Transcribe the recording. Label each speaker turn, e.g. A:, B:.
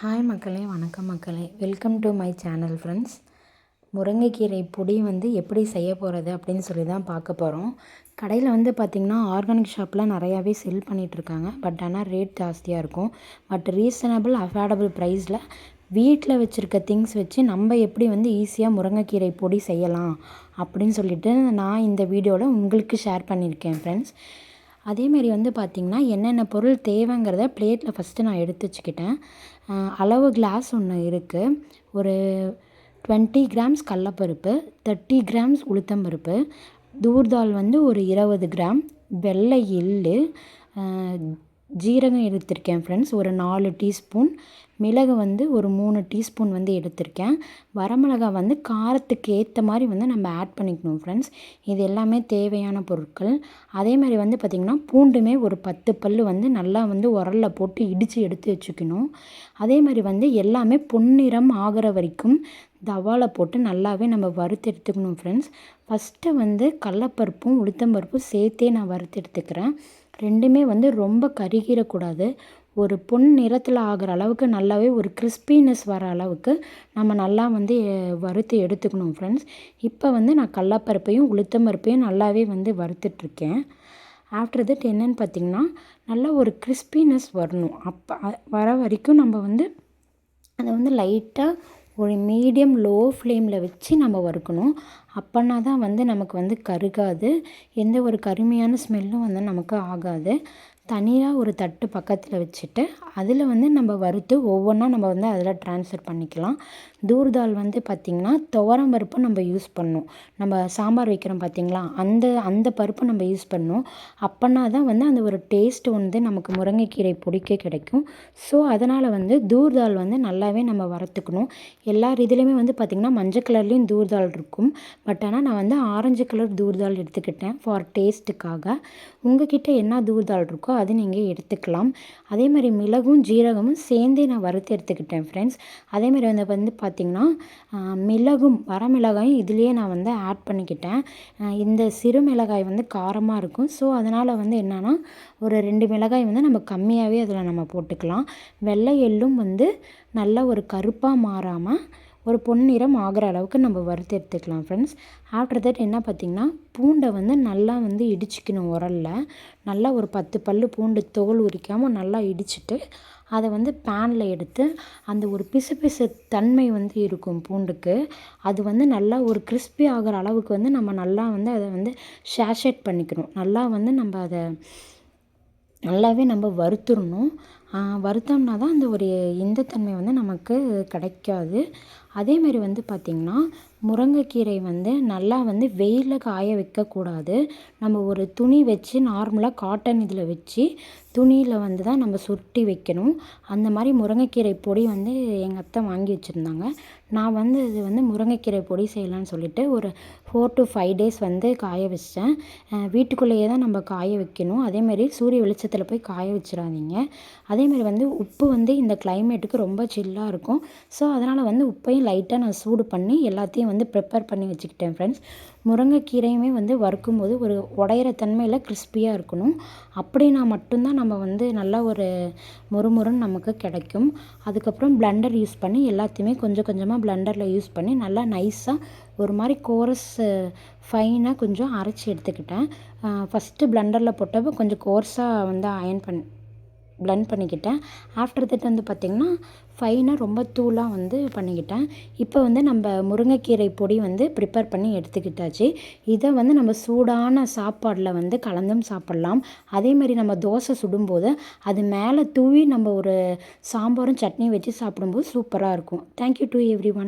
A: Hi மக்களே வணக்கம் மக்களே. Welcome to my channel friends முருங்கைக்கீரை பொடி வந்து எப்படி செய்ய போகிறது அப்படின்னு சொல்லி தான் பார்க்க போகிறோம் கடையில் வந்து பார்த்திங்கன்னா ஆர்கானிக் ஷாப்பில் நிறையாவே செல் பண்ணிகிட்ருக்காங்க பட் ஆனால் ரேட் ஜாஸ்தியாக இருக்கும். பட் ரீசனபிள் அஃபோர்டபுள் ப்ரைஸில் வீட்டில் வச்சுருக்க திங்ஸ் வச்சு நம்ம எப்படி வந்து ஈஸியாக முருங்கைக்கீரை பொடி செய்யலாம் அப்படின்னு சொல்லிட்டு நான் இந்த வீடியோவில் உங்களுக்கு ஷேர் பண்ணியிருக்கேன் ஃப்ரெண்ட்ஸ் அதேமாரி வந்து பார்த்திங்கன்னா என்னென்ன பொருள் தேவைங்கிறத பிளேட்டில் ஃபஸ்ட்டு நான் எடுத்து வச்சுக்கிட்டேன். அளவு கிளாஸ் ஒன்று இருக்குது ஒரு டுவெண்ட்டி கிராம்ஸ் கடலப்பருப்பு தேர்ட்டி கிராம்ஸ் உளுத்தம்பருப்பு தூர்தால் வந்து ஒரு இருபது கிராம் வெள்ளை எள்ளு ஜீரகம் எடுத்திருக்கேன் ஃப்ரெண்ட்ஸ் ஒரு நாலு டீஸ்பூன் மிளகு வந்து ஒரு மூணு டீஸ்பூன் வந்து எடுத்திருக்கேன். வரமிளகாய் வந்து காரத்துக்கு ஏற்ற மாதிரி வந்து நம்ம ஆட் பண்ணிக்கணும் ஃப்ரெண்ட்ஸ் இது எல்லாமே தேவையான பொருட்கள். அதே மாதிரி வந்து பார்த்திங்கன்னா பூண்டுமே ஒரு பத்து பல் வந்து நல்லா வந்து உரலில் போட்டு இடித்து எடுத்து வச்சுக்கணும். அதே மாதிரி வந்து எல்லாமே பொன்னிறம் ஆகிற வரைக்கும் தவாலை போட்டு நல்லாவே நம்ம வறுத்து எடுத்துக்கணும் ஃப்ரெண்ட்ஸ் ஃபஸ்ட்டு வந்து கடலப்பருப்பும் உளுத்தம்பருப்பும் சேர்த்தே நான் வறுத்து எடுத்துக்கிறேன். ரெண்டுமே வந்து ரொம்ப கருகிடக்கூடாது ஒரு பொன் நிறத்தில் ஆகிற அளவுக்கு நல்லாவே ஒரு கிறிஸ்பினஸ் வர அளவுக்கு நம்ம நல்லா வந்து வறுத்து எடுத்துக்கணும் ஃப்ரெண்ட்ஸ் இப்போ வந்து நான் கடலப்பருப்பையும் உளுத்தம்பருப்பையும் நல்லாவே வந்து வறுத்துட்ருக்கேன். ஆஃப்டர் தட் என்னென்னு பார்த்திங்கன்னா நல்லா ஒரு கிறிஸ்பினஸ் வரணும். அப்போ வர வரைக்கும் நம்ம வந்து அதை வந்து லைட்டாக ஒரு மீடியம் லோ ஃப்ளேமில் வச்சு நம்ம வறுக்கணும். அப்போனா தான் வந்து நமக்கு வந்து கருகாது. எந்த ஒரு கருமையான ஸ்மெல்லும் வந்து நமக்கு ஆகாது. தனியாக ஒரு தட்டு பக்கத்தில் வச்சுட்டு அதில் வந்து நம்ம வறுத்து ஒவ்வொன்றா நம்ம வந்து அதில் ட்ரான்ஸ்ஃபர் பண்ணிக்கலாம். தூர்தால் வந்து பார்த்திங்கன்னா துவரம் பருப்பு நம்ம யூஸ் பண்ணணும் நம்ம சாம்பார் வைக்கிறோம் பார்த்திங்களா அந்த அந்த பருப்பு நம்ம யூஸ் பண்ணணும் அப்போனா தான் வந்து அந்த ஒரு டேஸ்ட்டு வந்து நமக்கு முருங்கைக்கீரை பொடிக்க கிடைக்கும். ஸோ அதனால் வந்து தூர்தால் வந்து நல்லாவே நம்ம வறுத்துக்கணும். எல்லா இதுலேயுமே வந்து பார்த்திங்கன்னா மஞ்சள் கலர்லேயும் தூர்தால் இருக்கும். பட் ஆனால் நான் வந்து ஆரஞ்சு கலர் தூர்தால் எடுத்துக்கிட்டேன் ஃபார் டேஸ்ட்டுக்காக உங்ககிட்ட என்ன தூர்தால் இருக்கோ அது நீங்கள் எடுத்துக்கலாம். அதே மாதிரி மிளகும் ஜீரகமும் சேர்ந்தே நான் வறுத்து எடுத்துக்கிட்டேன் ஃப்ரெண்ட்ஸ் அதே மாதிரி வந்து வந்து பார்த்திங்கன்னா மிளகும் வரமிளகாயும் இதுலேயே நான் வந்து ஆட் பண்ணிக்கிட்டேன். இந்த சிறு மிளகாய் வந்து காரமாக இருக்கும். ஸோ அதனால் வந்து என்னென்னா ஒரு ரெண்டு மிளகாய் வந்து நம்ம கம்மியாகவே அதில் நம்ம போட்டுக்கலாம். வெள்ளை எள்ளும் வந்து நல்லா ஒரு கருப்பாக மாறாமல் ஒரு பொன்னிறம் ஆகிற அளவுக்கு நம்ம வறுத்து எடுத்துக்கலாம் ஃப்ரெண்ட்ஸ் ஆஃப்டர் தட் என்ன பார்த்திங்கன்னா பூண்டை வந்து நல்லா வந்து இடிச்சிக்கணும் உரலில். நல்லா ஒரு பத்து பல் பூண்டு தோல் உரிக்காமல் நல்லா இடிச்சிட்டு அதை வந்து பேனில் எடுத்து அந்த ஒரு பிசு பிசு தன்மை வந்து இருக்கும் பூண்டுக்கு. அது வந்து நல்லா ஒரு கிறிஸ்பி ஆகிற அளவுக்கு வந்து நம்ம நல்லா வந்து அதை வந்து ஷேஷேட் பண்ணிக்கணும். நல்லா வந்து நம்ம அதை நல்லாவே நம்ம வறுத்துடணும். வறுத்தோம்னா தான் அந்த ஒரு இந்த தன்மை வந்து நமக்கு கிடைக்காது. அதேமாரி வந்து பார்த்திங்கன்னா முருங்கைக்கீரை வந்து நல்லா வந்து வெயிலில் காய வைக்கக்கூடாது நம்ம ஒரு துணி வச்சு நார்மலாக காட்டன் இதில் வச்சு துணியில் வந்து தான் நம்ம சுருட்டி வைக்கணும். அந்த மாதிரி முருங்கைக்கீரை பொடி வந்து எங்கள் அத்தை வாங்கி வச்சுருந்தாங்க. நான் வந்து இது வந்து முருங்கைக்கீரை பொடி செய்யலான்னு சொல்லிட்டு ஒரு ஃபோர் டு ஃபைவ் டேஸ் வந்து காய வச்சேன் வீட்டுக்குள்ளேயே தான் நம்ம காய வைக்கணும். அதேமாரி சூரிய வெளிச்சத்தில் போய் காய வச்சிடாதீங்க. அதேமாரி வந்து உப்பு வந்து இந்த கிளைமேட்டுக்கு ரொம்ப சில்லாக இருக்கும். ஸோ அதனால் வந்து உப்பையும் லைட்டாக நான் சூடு பண்ணி எல்லாத்தையும் வந்து ப்ரிப்பேர் பண்ணி வச்சுக்கிட்டேன் ஃப்ரெண்ட்ஸ் முருங்கைக்கீரையுமே வந்து வறுக்கும்போது ஒரு உடையிற தன்மையில் கிறிஸ்பியாக இருக்கணும். அப்படின்னா மட்டும்தான் நம்ம வந்து நல்லா ஒரு முறுமுறுன்னு நமக்கு கிடைக்கும். அதுக்கப்புறம் பிளண்டர் யூஸ் பண்ணி எல்லாத்தையுமே கொஞ்சம் கொஞ்சமாக பிளண்டரில் யூஸ் பண்ணி நல்லா நைஸாக ஒரு மாதிரி கோரஸ் ஃபைனாக கொஞ்சம் அரைச்சி எடுத்துக்கிட்டேன். ஃபஸ்ட்டு பிளண்டரில் போட்டப்போ கொஞ்சம் கோர்ஸாக வந்து அயன் பண்ணி ப்ளண்ட் பண்ணிக்கிட்டேன். ஆஃப்டர் தட் வந்து பார்த்திங்கன்னா ஃபைனாக ரொம்ப தூளாக வந்து பண்ணிக்கிட்டேன். இப்போ வந்து நம்ம முருங்கைக்கீரை பொடி வந்து ப்ரிப்பேர் பண்ணி எடுத்துக்கிட்டாச்சு. இதை வந்து நம்ம சூடான சாப்பாடில் வந்து கலந்தும் சாப்பிட்லாம். அதேமாதிரி நம்ம தோசை சுடும்போது அது மேலே தூவி நம்ம ஒரு சாம்பாரும் சட்னியும் வச்சு சாப்பிடும்போது சூப்பராக இருக்கும். Thank you to every one